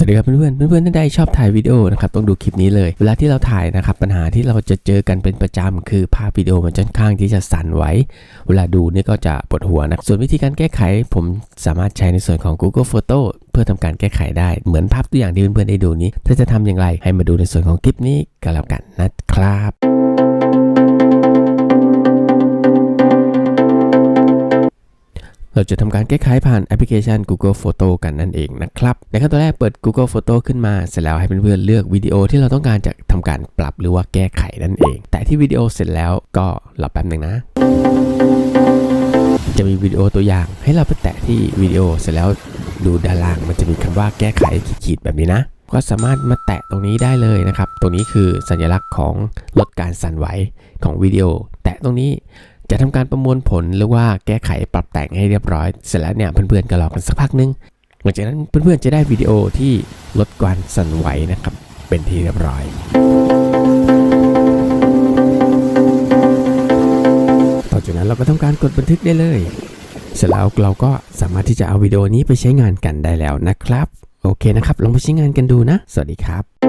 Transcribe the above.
สวัสดีครับเพื่อนๆ เพื่อนๆท่านใดชอบถ่ายวิดีโอนะครับต้องดูคลิปนี้เลย เวลาที่เราถ่ายนะครับปัญหาที่เราจะเจอกันเป็นประจำคือภาพวิดีโอมันค่อนข้างที่จะสั่นไหวเวลาดูนี่ก็จะปวดหัวนะส่วนวิธีการแก้ไข ผมสามารถใช้ในส่วนของ Google Photo เพื่อทำการแก้ไขได้เหมือนภาพตัวอย่างที่เพื่อนๆได้ดูนี้ ถ้าจะทำอย่างไรให้มาดูในส่วนของคลิปนี้กันแล้วกันนะครับ เราจะทำการแก้ไขผ่านแอปพลิเคชัน Google Photo กันนั่นเองนะครับ ในขั้นตอนแรกเปิด Google Photo ขึ้นมา เสร็จแล้วให้เพื่อนๆเลือกวิดีโอที่เราต้องการจะทำการปรับหรือว่าแก้ไขนั่นเอง แต่ที่วิดีโอเสร็จแล้วก็รอแป๊บหนึ่งนะจะมีวิดีโอตัวอย่างให้เราไปแตะที่วิดีโอเสร็จแล้วดูด้านล่างมันจะมีคำว่าแก้ไขขีดๆแบบนี้นะ ก็สามารถมาแตะตรงนี้ได้เลยนะครับ ตรงนี้คือสัญลักษณ์ของลดการสั่นไหวของวิดีโอ แตะตรงนี้ จะทำการประมวลผลหรือว่าแก้ไขปรับแต่งให้เรียบร้อย เสร็จแล้วเนี่ยเพื่อนๆก็รอกันสักพักนึงหลังจากนั้นเพื่อนๆจะได้วิดีโอที่ลดการสั่นไหวนะครับเป็นที่เรียบร้อย ต่อจากนั้นเราก็ทำการกดบันทึกได้เลย เสร็จแล้วเราก็สามารถที่จะเอาวิดีโอนี้ไปใช้งานกันได้แล้วนะครับ โอเคนะครับ ลองไปใช้งานกันดูนะ สวัสดีครับ